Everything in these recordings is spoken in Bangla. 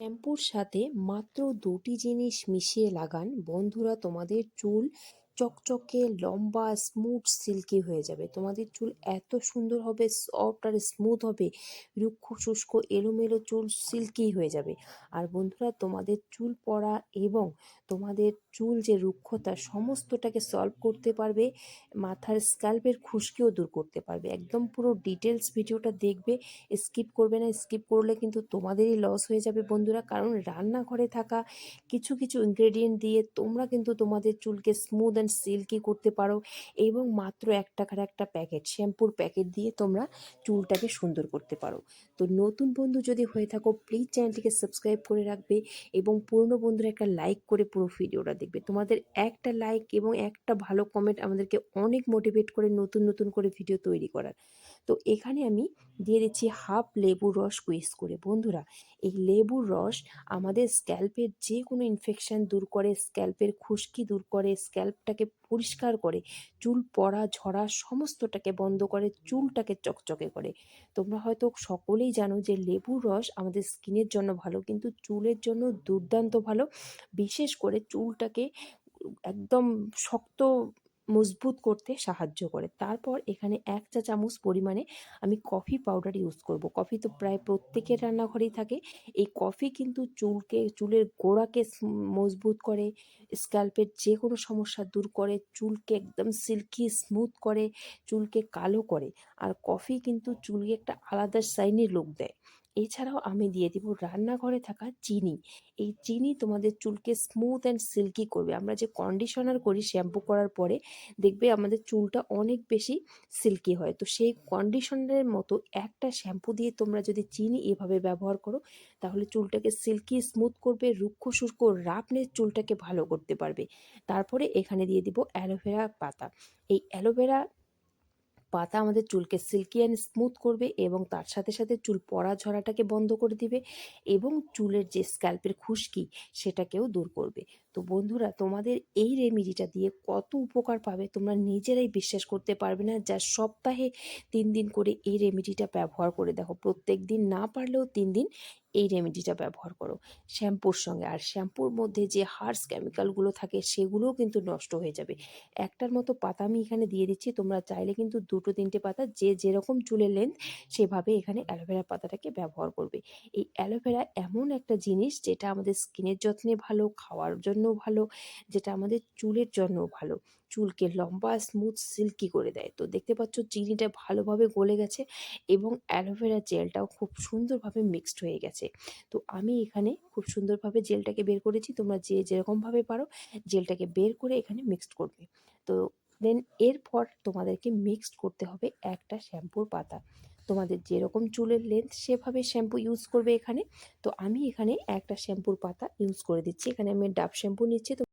শ্যাম্পুর সাথে মাত্র দুটি জিনিস মিশিয়ে লাগান। বন্ধুরা তোমাদের চুল চকচকে, লম্বা স্মুথ সিল্কি হয়ে যাবে। তোমাদের চুল এত সুন্দর হবে সফট আর স্মুথ হবে। রুক্ষ, শুষ্ক, এলোমেলো চুল সিল্কি হয়ে যাবে। আর বন্ধুরা, তোমাদের চুল পড়া এবং তোমাদের চুল যে রুক্ষতা, সমস্তটাকে সলভ করতে পারবে, মাথার স্ক্যাল্পের খুশকিও দূর করতে পারবে। একদম পুরো ডিটেলস ভিডিওটা দেখবে স্কিপ করবে না স্কিপ করলে কিন্তু তোমাদেরই লস হয়ে যাবে বন্ধুরা। কারণ রান্নাঘরে থাকা কিছু কিছু ইনগ্রেডিয়েন্ট দিয়ে তোমরা কিন্তু তোমাদের চুলকে স্মুথ অ্যান্ড সিল্কি করতে পারো এবং মাত্র এক টাকার একটা প্যাকেট শ্যাম্পুর প্যাকেট দিয়ে তোমরা চুলটাকে সুন্দর করতে পারো। তো নতুন বন্ধু যদি হয়ে থাকো প্লিজ চ্যানেলটিকে সাবস্ক্রাইব করে রাখবে এবং পুরনো বন্ধুরা একটা লাইক করে পুরো ভিডিওটা দেখবে। তোমাদের একটা লাইক এবং একটা ভালো কমেন্ট আমাদেরকে অনেক মোটিভেট করে নতুন নতুন করে ভিডিও তৈরি করার। তো এখানে আমি দিয়ে দিচ্ছি হাফ লেবুর রস কুইস করে। বন্ধুরা, এই লেবুর রস আমাদের স্ক্যাল্পের যে কোনো ইনফেকশান দূর করে স্ক্যাল্পের খুশকি দূর করে স্ক্যাল্পটাকে পরিষ্কার করে, চুল পড়া, ঝরা সমস্তটাকে বন্ধ করে, চুলটাকে চকচকে করে। তোমরা হয়তো সকলেই জানো যে লেবুর রস আমাদের স্কিনের জন্য ভালো, কিন্তু চুলের জন্য দুর্দান্ত ভালো। বিশেষ করে চুলটাকে একদম শক্ত মজবুত করতে সাহায্য করে। তারপর এখানে এক চা চামচ পরিমাণে আমি কফি পাউডার ইউজ করব। কফি তো প্রায় প্রত্যেকের রান্নাঘরেই থাকে। এই কফি কিন্তু চুলকে, চুলের গোড়াকে মজবুত করে স্ক্যাল্পের যে কোনো সমস্যা দূর করে, চুলকে একদম সিল্কি স্মুথ করে, চুলকে কালো করে। আর কফি কিন্তু চুলকে একটা আলাদা শাইনি লুক দেয়। এছাড়াও আমি দিয়ে দিব রান্নাঘরে থাকা চিনি। এই চিনি তোমাদের চুলকে স্মুথ অ্যান্ড সিল্কি করবে। আমরা যে কন্ডিশনার করি শ্যাম্পু করার পরে দেখবে আমাদের চুলটা অনেক বেশি সিল্কি হয়। তো সেই কন্ডিশনারের মতো একটা শ্যাম্পু দিয়ে তোমরা যদি চিনি এভাবে ব্যবহার করো, তাহলে চুলটাকে সিল্কি স্মুথ করবে, রুক্ষ, শুষ্ক রাপনের চুলটাকে ভালো করতে পারবে। তারপরে এখানে দিয়ে দিব অ্যালোভেরা পাতা। এই অ্যালোভেরা পাতা আমাদের চুলকে সিল্কি অ্যান্ড স্মুথ করবে এবং তার সাথে সাথে চুল পড়া ঝরাটাকে বন্ধ করে দিবে এবং চুলের যে স্ক্যাল্পের খুশকি সেটাকেও দূর করবে। তো বন্ধুরা, তোমাদের এই রেমিডিটা দিয়ে কত উপকার পাবে তোমরা নিজেরাই বিশ্বাস করতে পারবে না। যা সপ্তাহে তিন দিন করে এই রেমিডিটা ব্যবহার করে দেখো। প্রত্যেক দিন না পারলেও তিন দিন এই রেমেডিটা ব্যবহার করো। শ্যাম্পুর সঙ্গে। আর শ্যাম্পুর মধ্যে যে হার্স কেমিক্যালগুলো থাকে, সেগুলোও কিন্তু নষ্ট হয়ে যাবে। একটার মতো পাতা আমি এখানে দিয়ে দিচ্ছি। তোমরা চাইলে কিন্তু দুটো, তিনটে পাতা যে যেরকম চুলের লেন্থ সেভাবে এখানে অ্যালোভেরা পাতাটাকে ব্যবহার করবে। এই অ্যালোভেরা এমন একটা জিনিস যেটা আমাদের স্কিনের যত্নে ভালো, খাওয়ার জন্য ভালো, যেটা আমাদের চুলের জন্য ভালো। চুলকে লম্বা স্মুথ সিল্কি করে দেয়। তো দেখতে পাচ্ছ চিনিটা ভালোভাবে গলে গেছে এবং অ্যালোভেরা জেলটাও খুব সুন্দরভাবে মিক্সড হয়ে গেছে। তো আমি এখানে খুব সুন্দরভাবে জেলটাকে বের করেছি। তোমরা যে যেরকমভাবে পারো, জেলটাকে বের করে এখানে মিক্সড করবে। তো দেন এরপর তোমাদেরকে মিক্সড করতে হবে একটা শ্যাম্পুর পাতা। তোমাদের যেরকম চুলের লেন্থ সেভাবে শ্যাম্পু ইউজ করবে এখানে। তো আমি এখানে একটা শ্যাম্পুর পাতা ইউজ করে দিচ্ছি। এখানে আমি ডাব শ্যাম্পু নিচ্ছি। তো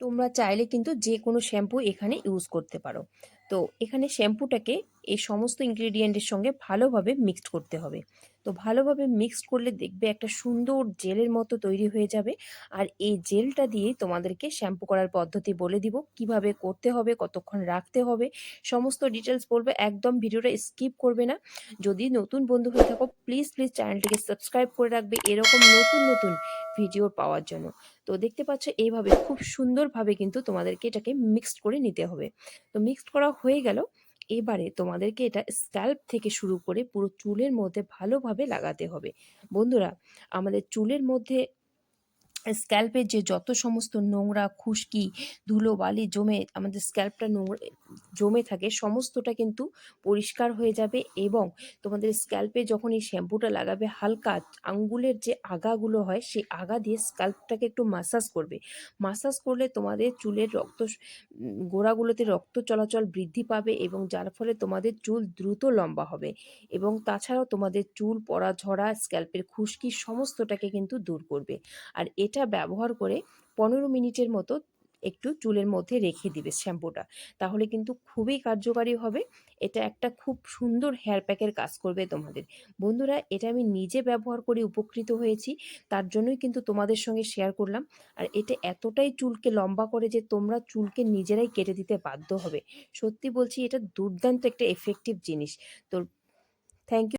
তোমরা চাইলে কিন্তু যে কোনো শ্যাম্পু এখানে ইউজ করতে পারো। তো এখানে শ্যাম্পুটাকে এই সমস্ত ইনগ্রেডিয়েন্টের সঙ্গে ভালোভাবে মিক্সড করতে হবে। তো ভালোভাবে মিক্সড করলে দেখবে একটা সুন্দর জেলের মতো তৈরি হয়ে যাবে। আর এই জেলটা দিয়ে তোমাদেরকে শ্যাম্পু করার পদ্ধতি বলে দিব। কীভাবে করতে হবে, কতক্ষণ রাখতে হবে, সমস্ত ডিটেলস বলবে একদম ভিডিওটা স্কিপ করবে না। যদি নতুন বন্ধু হয়ে থাকো প্লিজ প্লিজ চ্যানেলটিকে সাবস্ক্রাইব করে রাখবে এরকম নতুন নতুন ভিডিও পাওয়ার জন্য। তো দেখতে পাচ্ছ, এইভাবে খুব সুন্দরভাবে কিন্তু তোমাদেরকে এটাকে মিক্সড করে নিতে হবে। তো মিক্সড করা হয়ে গেল। এবারে তোমাদেরকে এটা স্ক্যাল্প থেকে শুরু করে পুরো চুলের মধ্যে ভালোভাবে লাগাতে হবে। বন্ধুরা, আমাদের চুলের মধ্যে স্ক্যাল্পের যে যত সমস্ত নোংরা, খুশকি ধুলো বালি জমে, আমাদের স্ক্যাল্পটা নোংরা, জমে থাকে, সমস্তটা কিন্তু পরিষ্কার হয়ে যাবে এবং তোমাদের স্ক্যাল্পে যখন এই শ্যাম্পুটা লাগাবে, হালকা আঙ্গুলের যে আগাগুলো হয়, সেই আগা দিয়ে স্ক্যাল্পটাকে একটু মাসাজ করবে। মাসাজ করলে তোমাদের চুলের রক্ত গোড়াগুলোতে রক্ত চলাচল বৃদ্ধি পাবে এবং যার ফলে তোমাদের চুল দ্রুত লম্বা হবে এবং তাছাড়াও তোমাদের চুল, পড়া, ঝরা, স্ক্যাল্পের খুশকি সমস্তটাকে কিন্তু দূর করবে। আর এটা ব্যবহার করে পনেরো মিনিটের মতো একটু চুলের মধ্যে রেখে দিবে শ্যাম্পুটা। তাহলে কিন্তু খুবই কার্যকারী হবে। এটা একটা খুব সুন্দর হেয়ার প্যাকের কাজ করবে তোমাদের। বন্ধুরা, এটা আমি নিজে ব্যবহার করে উপকৃত হয়েছি, তার জন্যই কিন্তু তোমাদের সঙ্গে শেয়ার করলাম। আর এটা এতটাই চুলকে লম্বা করে যে তোমরা চুলকে নিজেরাই কেটে দিতে বাধ্য হবে। সত্যি বলছি, এটা দুর্দান্ত একটা এফেক্টিভ জিনিস। তো থ্যাংক ইউ